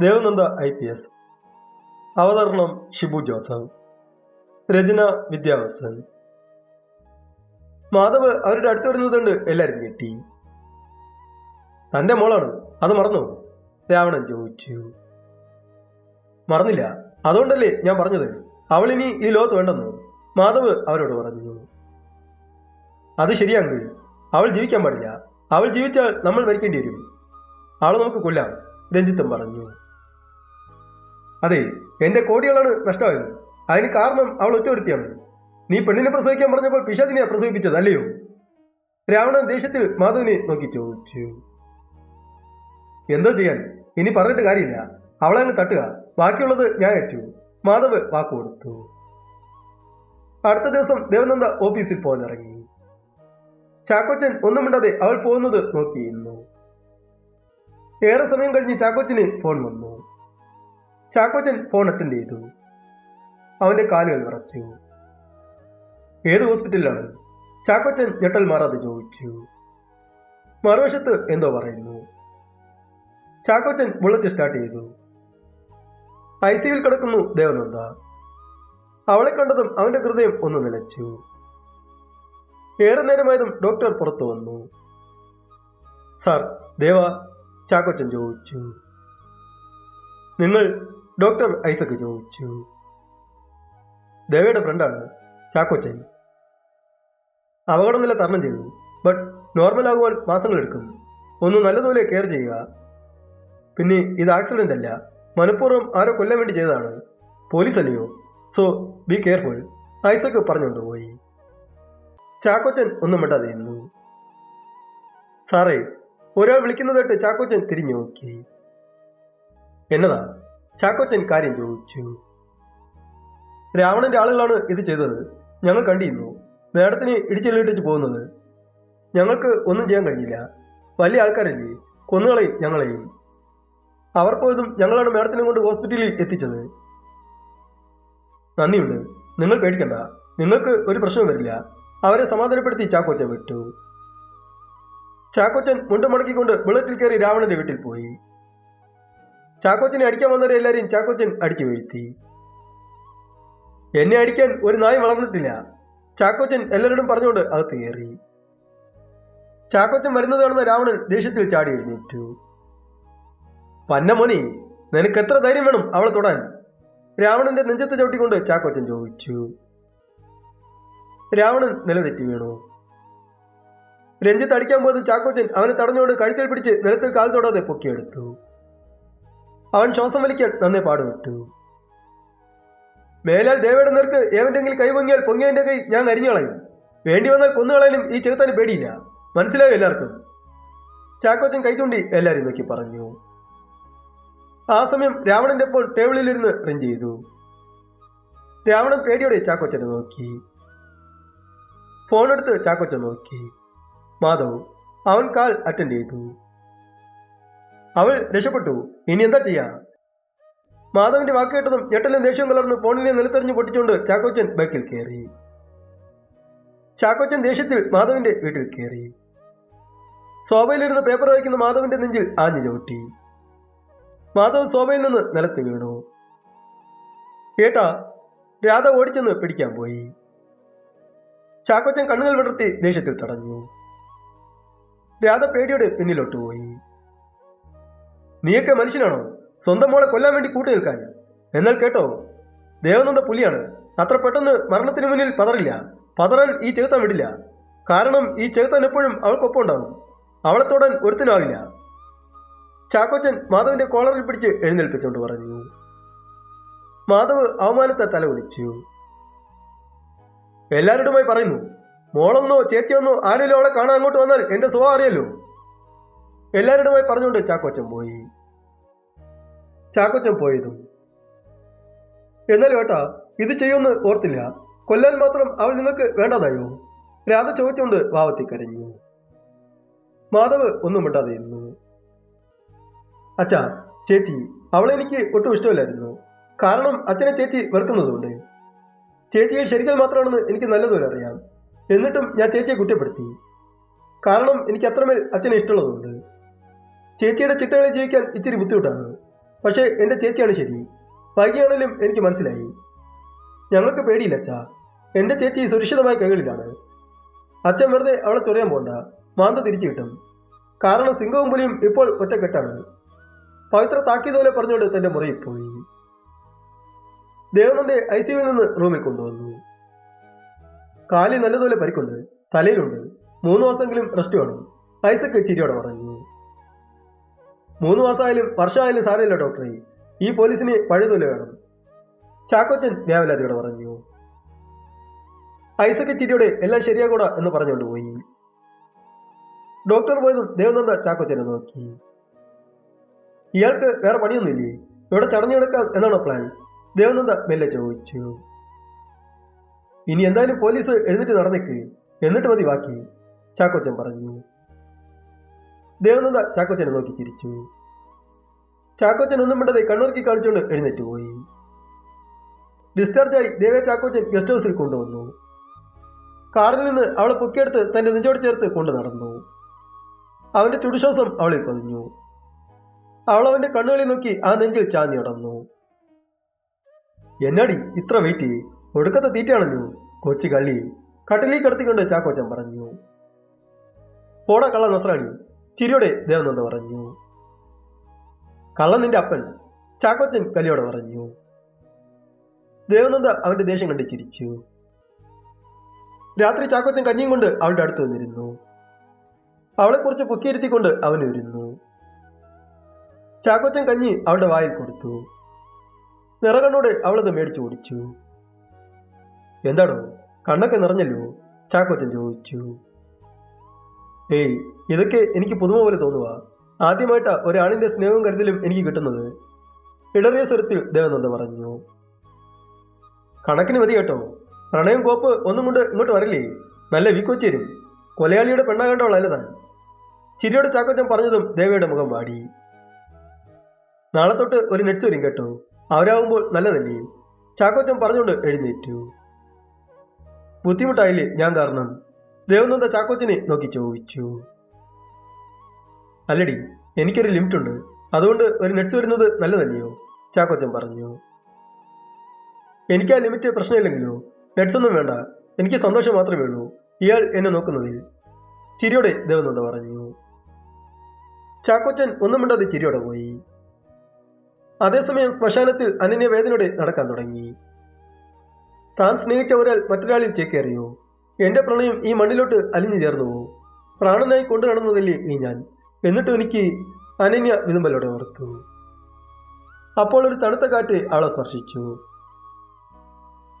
Devananda I P S. അവതരണം ഷിബു ജോസഫ്. രചന വിദ്യാവസൻ. മാധവ് അവരുടെ അടുത്ത് വരുന്നതുകൊണ്ട് എല്ലാവരും ഞെട്ടി. തന്റെ മോളാണ്. അത് മറന്നു. രാവണൻ ചോദിച്ചു. മറന്നില്ല. അതുകൊണ്ടല്ലേ ഞാൻ പറഞ്ഞത്? അവൾ ഇനി ഈ ലോകത്ത് വേണ്ടെന്ന്. മാധവ് അവരോട് പറഞ്ഞു. അത് ശരിയാങ്കിൽ അവൾ ജീവിക്കാൻ പാടില്ല. അവൾ ജീവിച്ചാൽ നമ്മൾ മരിക്കേണ്ടി വരും. അവളെ നമുക്ക് കൊല്ലാം. രഞ്ജിത്തും പറഞ്ഞു. അതെ എന്റെ കോടികളാണ് നഷ്ടമായത്. അതിന് കാരണം അവൾ ഒറ്റവരുത്തിയാണ് നീ പെണ്ണിനെ പ്രസവിക്കാൻ പറഞ്ഞപ്പോൾ പിശാദിനെ പ്രസവിപ്പിച്ചത് അല്ലയോ? രാവണൻ ദേഷ്യത്തിൽ മാധവിനെ നോക്കി ചോദിച്ചു. എന്തോ ചെയ്യാൻ? ഇനി പറഞ്ഞിട്ട് കാര്യമില്ല. അവളെ അങ്ങ് തട്ടുക. ബാക്കിയുള്ളത് ഞാൻ ഏറ്റു. മാധവ് വാക്ക് കൊടുത്തു. അടുത്ത ദിവസം ദേവനന്ദ ഓഫീസിൽ പോകാൻ ഇറങ്ങി ചാക്കോച്ചൻ ഒന്നും മിണ്ടാതെ അവൾ പോകുന്നത് നോക്കിയിരുന്നു. ഏറെ സമയം കഴിഞ്ഞ് ചാക്കോച്ചന് ഫോൺ വന്നു. ചാക്കോച്ചൻ ഫോൺ അറ്റൻഡ് ചെയ്തു അവന്റെ കാലുകൾ വിറച്ചു ഏത് ഹോസ്പിറ്റലിലാണ്? ചാക്കോച്ചൻ ഞെട്ടൽ മാറാതെ ചോദിച്ചു. മറുവശത്ത് എന്തോ പറയുന്നു. ചാക്കോച്ചൻ ബുള്ളറ്റ് സ്റ്റാർട്ട് ചെയ്തു. ഐ സിയിൽ കിടക്കുന്നു ദേവനന്ദ. അവളെ കണ്ടതും അവന്റെ ഹൃദയം ഒന്ന് നിലച്ചു. ഏറെ നേരമായതും ഡോക്ടർ പുറത്തു വന്നു. സാർ ദേവ ചാക്കോച്ചൻ ചോദിച്ചു. നിങ്ങൾ ഡോക്ടർ ഐസക് ചോദിച്ചു. ദേവയുടെ ഫ്രണ്ടാണ് ചാക്കോച്ചൻ. അപകടനില തരണം ചെയ്തു. ബട്ട് നോർമൽ ആകുവാൻ മാസങ്ങളെടുക്കും. ഒന്ന് നല്ലതുപോലെ കെയർ ചെയ്യുക. പിന്നെ ഇത് ആക്സിഡന്റ് അല്ല. മനഃപൂർവം ആരോ കൊല്ലാൻ വേണ്ടി ചെയ്തതാണ്. പോലീസ് അല്ലയോ? സോ ബി കെയർഫുൾ ഐസക് പറഞ്ഞുകൊണ്ടുപോയി ചാക്കോച്ചൻ ഒന്നും മിണ്ടാതെ ഇരുന്നു. സാറേ ഒരാൾ വിളിക്കുന്നതായിട്ട് ചാക്കോച്ചൻ തിരിഞ്ഞു നോക്കി. എന്നതാ? ചാക്കോച്ചൻ കാര്യം ചോദിച്ചു. രാവണന്റെ ആളുകളാണ് ഇത് ചെയ്തത്. ഞങ്ങൾ കണ്ടിരുന്നു. മേഡത്തിന് ഇടിച്ചെല്ലിട്ടിച്ച് പോകുന്നത്. ഞങ്ങൾക്ക് ഒന്നും ചെയ്യാൻ കഴിഞ്ഞില്ല വലിയ ആൾക്കാരല്ലേ. കൊന്നുകളെയും ഞങ്ങളെയും. അവർ പോയതും ഞങ്ങളാണ് മേഡത്തിനെ കൊണ്ട് ഹോസ്പിറ്റലിൽ എത്തിച്ചത്. നന്ദിയുണ്ട്. നിങ്ങൾ പേടിക്കണ്ട. നിങ്ങൾക്ക് ഒരു പ്രശ്നവും വരില്ല. അവരെ സമാധാനപ്പെടുത്തി ചാക്കോച്ചൻ വിട്ടു. ചാക്കോച്ചൻ മുണ്ടുമടക്കിക്കൊണ്ട് ബുള്ളറ്റിൽ കയറി രാവണന്റെ വീട്ടിൽ പോയി. ചാക്കോച്ചനെ അടിക്കാൻ വന്നവരെ എല്ലാവരെയും ചാക്കോച്ചൻ അടിച്ചു വീഴ്ത്തി. എന്നെ അടിക്കാൻ ഒരു നായ് വളർന്നിട്ടില്ല. ചാക്കോച്ചൻ എല്ലാവരോടും പറഞ്ഞുകൊണ്ട് അകത്ത് കയറി. ചാക്കോച്ചൻ വരുന്നത് കാണുന്ന രാവണൻ ദേഷ്യത്തിൽ ചാടി എഴുന്നേറ്റു. പന്നമോനെ നിനക്ക് എത്ര ധൈര്യം വേണം അവളെ തൊടാൻ? രാവണന്റെ നെഞ്ചത്ത് ചവിട്ടിക്കൊണ്ട് ചാക്കോച്ചൻ ചോദിച്ചു. രാവണൻ നിലതെറ്റി വീണു. രഞ്ജിത്ത് അടിക്കാൻ പോയത് ചാക്കോച്ചൻ അവനെ തടഞ്ഞുകൊണ്ട് കഴുത്തിൽ പിടിച്ച് നിലത്തിൽ കാൽ തൊടാതെ പൊക്കിയെടുത്തു. അവൻ ശ്വാസം വലിക്കാൻ നന്നേ പാടുപെട്ടു. മേലാൽ ദേവയുടെ നേർക്ക് കൈ പൊങ്ങിയാൽ പൊങ്ങിയവന്റെ കൈ ഞാൻ അരിഞ്ഞളയും വേണ്ടി വന്നാൽ കൊന്നുകളയാനും ഈ ചെറുത്താന് പേടിയില്ല. മനസ്സിലായോ എല്ലാവർക്കും? ചാക്കോച്ചൻ കൈ ചൂണ്ടി എല്ലാവരും നോക്കി പറഞ്ഞു. ആ സമയം രാവണന്റെ അപ്പോൾ ടേബിളിലിരുന്ന് റിങ് ചെയ്തു. രാവണൻ പേടിയോടെ ചാക്കോച്ചനെ നോക്കി. ഫോൺ എടുത്ത് ചാക്കോച്ചൻ നോക്കി. മാധവ് അവൻ കാൽ അറ്റൻഡ് ചെയ്തു. അവൾ രക്ഷപ്പെട്ടു. ഇനി എന്താ ചെയ്യാ? മാധവന്റെ വാക്ക് കേട്ടതും ഞെട്ടലും ദേഷ്യവും കലർന്ന് ഫോണിനെ നിലത്തെറിഞ്ഞ് പൊട്ടിച്ചുകൊണ്ട് ചാക്കോച്ചൻ ബൈക്കിൽ കയറി ചാക്കോച്ചൻ ദേഷ്യത്തിൽ മാധവന്റെ വീട്ടിൽ കയറി സോഭയിലിരുന്ന് പേപ്പർ വായിക്കുന്ന മാധവന്റെ നെഞ്ചിൽ ആഞ്ഞു ചവിട്ടി. മാധവ് സോഭയിൽ നിന്ന് നിലത്ത് വീണു. കേട്ടാ രാധ ഓടിച്ചെന്ന് പിടിക്കാൻ പോയി. ചാക്കോച്ചൻ കണ്ണുകൾ വിടർത്തി ദേഷ്യത്തിൽ തടഞ്ഞു. രാധ പേടിയോടെ പിന്നിലോട്ട് പോയി. നീയൊക്കെ മനുഷ്യനാണോ? സ്വന്തം മോളെ കൊല്ലാൻ വേണ്ടി കൂട്ടു നിൽക്കാൻ. എന്നാൽ കേട്ടോ ദേവനന്ദ പുലിയാണ്. അത്ര പെട്ടെന്ന് മരണത്തിന് മുന്നിൽ പതറില്ല. പതറാൻ ഈ ചെകുത്താൻ വിടില്ല. കാരണം ഈ ചെകുത്താൻ എപ്പോഴും അവൾക്കൊപ്പം ഉണ്ടാകും. അവളെ തൊടാൻ ഒരുത്തിനാകില്ല ചാക്കോച്ചൻ മാധവിന്റെ കോളറിൽ പിടിച്ച് എഴുന്നേൽപ്പിച്ചുകൊണ്ട് പറഞ്ഞു. മാധവ് അവമാനത്തെ തല വിളിച്ചു. എല്ലാവരോടുമായി പറയുന്നു മോളൊന്നോ ചേച്ചിയൊന്നോ ആരെങ്കിലും അവളെ കാണാൻ അങ്ങോട്ട് വന്നാൽ എന്റെ സ്വഭാവം അറിയല്ലോ. എല്ലാവരോടുമായി പറഞ്ഞുകൊണ്ട് ചാക്കോച്ചൻ പോയി. ചാക്കോച്ചൻ പോയതും എന്നാൽ ഏട്ടാ ഇത് ചെയ്യുമെന്ന് ഓർത്തില്ല. കൊല്ലാൻ മാത്രം അവൾ നിങ്ങൾക്ക് വേണ്ടതായോ? രാധ ചോദിച്ചുകൊണ്ട് വാവത്തി കരഞ്ഞു. മാധവ് ഒന്നും മിണ്ടാതെ ഇരുന്നു അച്ഛാ ചേച്ചി അവളെനിക്ക് ഒട്ടും ഇഷ്ടമില്ലായിരുന്നു. കാരണം അച്ഛനെ ചേച്ചി വെറുക്കുന്നതുകൊണ്ട്. ചേച്ചിയെ ശരിക്കൽ മാത്രമാണെന്ന് എനിക്ക് നല്ലതുപോലെ അറിയാം. എന്നിട്ടും ഞാൻ ചേച്ചിയെ കുറ്റപ്പെടുത്തി. കാരണം എനിക്ക് അത്രമേൽ അച്ഛനെ ഇഷ്ടമുള്ളതുകൊണ്ട്. ചേച്ചിയുടെ ചിട്ടകളിൽ ജീവിക്കാൻ ഇച്ചിരി ബുദ്ധിമുട്ടാണ്. പക്ഷേ എന്റെ ചേച്ചിയാണ് ശരി. വൈകിയാണെങ്കിലും എനിക്ക് മനസ്സിലായി. ഞങ്ങൾക്ക് പേടിയില്ല അച്ഛാ. എന്റെ ചേച്ചി സുരക്ഷിതമായ കൈകളിലാണ്. അച്ഛൻ വെറുതെ അവളെ ചൊറിയാൻ പോണ്ട. മാന്ത തിരിച്ചു കിട്ടും. കാരണം സിംഹവും പുലിയും ഇപ്പോൾ ഒറ്റക്കെട്ടാണ്. പവിത്ര താക്കിയതുപോലെ പറഞ്ഞുകൊണ്ട് തന്റെ മുറിയിൽ പോയി. ദേവനന്ദെ ഐ സിയുവിൽ നിന്ന് റൂമിൽ കൊണ്ടുവന്നു. കാലി നല്ലതുപോലെ പരിക്കുണ്ട്. തലയിലുണ്ട്. മൂന്ന് മാസമെങ്കിലും റെസ്റ്റ് വേണം. ഐസക്ക് ചിരിയോടെ പറഞ്ഞു മൂന്ന് മാസമായാലും വർഷമായാലും സാരമില്ല ഡോക്ടറെ. ഈ പോലീസിന് പഴുതുല വേണം. ചാക്കോച്ചൻ വ്യാവലാതിയോടെ പറഞ്ഞു. ഐസക്ക് ചിരിയോടെ എല്ലാം ശരിയാകൂടാ എന്ന് പറഞ്ഞുകൊണ്ട് പോയി. ഡോക്ടർ പോയതും ദേവനന്ദ ചാക്കോച്ചനെ നോക്കി. ഇയാൾക്ക് വേറെ പണിയൊന്നുമില്ലേ? ഇവിടെ ചടഞ്ഞു കിടക്കാം എന്നാണോ പ്ലാൻ ദേവനന്ദ മെല്ലെ ചോദിച്ചു. ഇനി എന്തായാലും പോലീസ് എഴുന്നേറ്റ് നടന്നേക്ക്. എന്നിട്ട് മതി ബാക്കി ചാക്കോച്ചൻ പറഞ്ഞു. ദേവനന്ദ ചാക്കോച്ചനെ നോക്കി ചിരിച്ചു. ചാക്കോച്ചൻ ഒന്നും മിണ്ടതെ കണ്ണൂർക്കി കാണിച്ചുകൊണ്ട് എഴുന്നേറ്റ് പോയി. ഡിസ്ചാർജായി ദേവേ ചാക്കോച്ചൻ ഗസ്റ്റ് ഹൗസിൽ കൊണ്ടുവന്നു. കാറിൽ നിന്ന് അവളെ പൊക്കിയെടുത്ത് തന്റെ നെഞ്ചോട് ചേർത്ത് കൊണ്ടു നടന്നു. അവന്റെ ചുടുശ്വാസം അവളിൽ പതിഞ്ഞു. അവൾ അവന്റെ കണ്ണുകളിൽ നോക്കി ആ നെഞ്ചിൽ ചാഞ്ഞി അടന്നു എന്നടി ഇത്ര വെയിറ്റ് ഒടുക്കത്തെ തീറ്റയാണല്ലോ. കൊച്ചു കള്ളി കട്ടിലേക്ക് കടത്തിക്കൊണ്ട് ചാക്കോച്ചൻ പറഞ്ഞു. പോടാ കള്ള നസ്രാണി ചിരിയോടെ ദേവനന്ദ പറഞ്ഞു. കള്ളൻ നിന്റെ അപ്പൻ ചാക്കോച്ചൻ കലിയോടെ പറഞ്ഞു. ദേവനന്ദ അവന്റെ ദേഷ്യം കണ്ട് ചിരിച്ചു. രാത്രി ചാക്കോച്ചൻ കഞ്ഞിയും കൊണ്ട് അവളുടെ അടുത്ത് വന്നിരുന്നു. അവളെക്കുറിച്ച് പൊക്കിയിരുത്തിക്കൊണ്ട് അവൻ വരുന്നു ചാക്കോച്ചൻ കഞ്ഞി അവളുടെ വായിൽ കൊടുത്തു. നിറകണ്ണോടെ അവളത് മേടിച്ചു ഓടിച്ചു. എന്താണോ കണ്ണൊക്കെ നിറഞ്ഞല്ലോ? ചാക്കോച്ചൻ ചോദിച്ചു. ഏയ് ഇതൊക്കെ എനിക്ക് പുതുമ പോലെ തോന്നുക ആദ്യമായിട്ടാ ഒരാണിന്റെ സ്നേഹവും കരുതലും എനിക്ക് കിട്ടുന്നത്. ഇടറിയ സ്വരത്തിൽ ദേവനന്ദ പറഞ്ഞു കണക്കിന് മതി കേട്ടോ പ്രണയം കോപ്പ് ഒന്നും കൊണ്ട് ഇങ്ങോട്ട് വരില്ലേ? നല്ല വീക്കൊച്ചേരും. കൊലയാളിയുടെ പെണ്ണാകേണ്ടവളല്ല താൻ ചിരിയുടെ ചാക്കോച്ചൻ പറഞ്ഞതും ദേവയുടെ മുഖം വാടി. നാളെ തൊട്ട് ഒരു നെറ്റ്സ് വരും കേട്ടോ. അവരാകുമ്പോൾ നല്ലതല്ലേ? ചാക്കോച്ചൻ പറഞ്ഞുകൊണ്ട് എഴുന്നേറ്റു. ബുദ്ധിമുട്ടായില്ലേ ഞാൻ കാരണം? ദേവനന്ദ ചാക്കോച്ചനെ നോക്കി ചോദിച്ചു. അല്ലടി എനിക്കൊരു ലിമിറ്റ് ഉണ്ട് അതുകൊണ്ട് ഒരു നെറ്റ്സ് വരുന്നത് നല്ലതല്ലയോ? ചാക്കോച്ചൻ പറഞ്ഞു. എനിക്ക് ആ ലിമിറ്റ് പ്രശ്നമില്ലെങ്കിലോ? നെറ്റ്സ് ഒന്നും വേണ്ട. എനിക്ക് സന്തോഷം മാത്രമേ ഉള്ളൂ. ഇയാൾ എന്നെ നോക്കുന്നതിൽ. ചിരിയോടെ ദേവനന്ദ പറഞ്ഞു. ചാക്കോച്ചൻ ഒന്നും മിണ്ടാതെ ചിരിയോടെ പോയി. അതേസമയം ശ്മശാനത്തിൽ അനന്യ വേദനയോടെ നടക്കാൻ തുടങ്ങി. താൻ സ്നേഹിച്ച ഒരാൾ മറ്റൊരാളിൽ ചേക്കേറിയോ? എന്റെ പ്രണയം ഈ മണ്ണിലോട്ട് അലിഞ്ഞു ചേർന്നു പോകും പ്രാണനായി കൊണ്ടു നടന്നതല്ലേ നീ ഞാൻ. എന്നിട്ട് എനിക്ക് അനന്യ വിതുമ്പലോടെ ഓർത്തു. അപ്പോൾ ഒരു തണുത്ത കാറ്റ് അവളെ സ്പർശിച്ചു.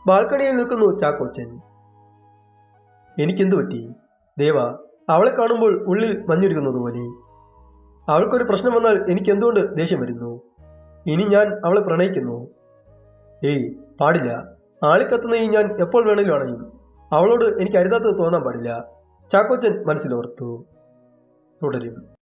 ബാൽക്കണിയിൽ നിൽക്കുന്നു ചാക്കോച്ചൻ. എനിക്കെന്തു പറ്റി? ദേവ അവളെ കാണുമ്പോൾ ഉള്ളിൽ മഞ്ഞിരിക്കുന്നത് പോലെ. അവൾക്കൊരു പ്രശ്നം വന്നാൽ എനിക്ക് എന്തുകൊണ്ട് ദേഷ്യം വരുന്നു? ഇനി ഞാൻ അവളെ പ്രണയിക്കുന്നു. ഏയ് പാടില്ല. ആളിക്കത്തുന്ന ഈ ഞാൻ എപ്പോൾ വേണമെങ്കിലും അണയും. അവളോട് എനിക്ക് അരുതാത്തത് തോന്നാൻ പാടില്ല. ചാക്കോച്ചൻ മനസ്സിലോർത്തു. തുടരും.